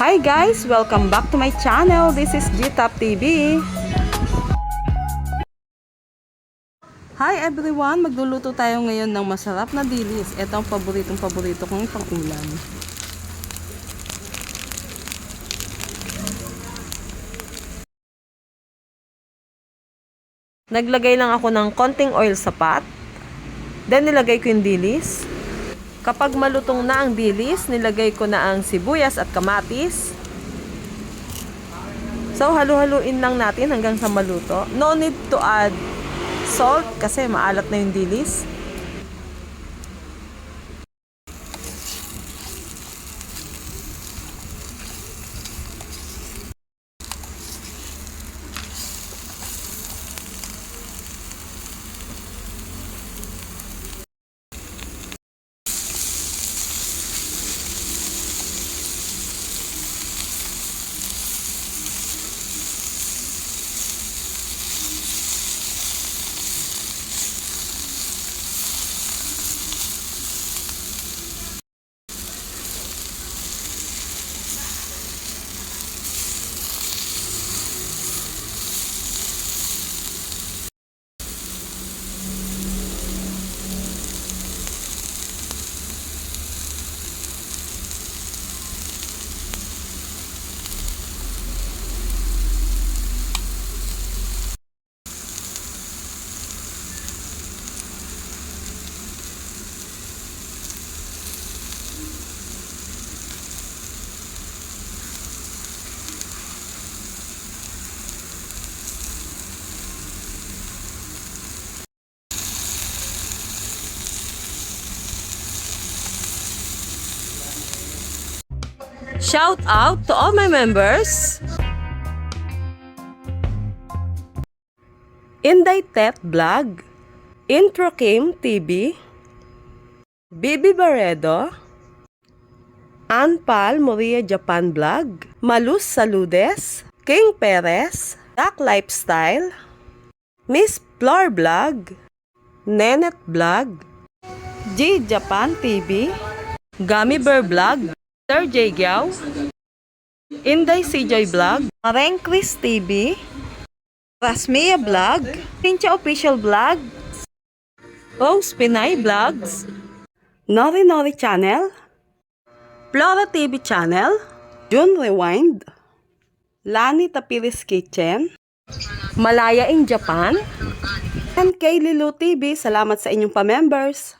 Hi guys! Welcome back to my channel. This is G-Top TV. Hi everyone! Magluluto tayo ngayon ng masarap na dilis. Ito ang paboritong paborito kong pang-ulam. Naglagay lang ako ng konting oil sa pot. Then nilagay ko yung dilis. Kapag malutong na ang dilis, nilagay ko na ang sibuyas at kamatis. So, halu-haluin lang natin hanggang sa maluto. No need to add salt kasi maalat na yung dilis. Shout out to all my members. Inday Tet Vlog, Intro Kim TV, Bibi Baredo, Anpal Moria Japan Vlog, Malus Saludes, King Perez, Duck Lifestyle, Miss Flor Vlog, Nenet Vlog, G Japan TV, Gummy Bear Vlog, Sir J. Giao, Inday CJ Vlog, Mareng Chris TV, Rasmia Vlog, Pincha Official Vlog, Rose Pinay Vlogs, Nori Nori Channel, Flora TV Channel, June Rewind, Lani Tapiris Kitchen, Malaya in Japan, and kay Lilu TV. Salamat sa inyong pa-members.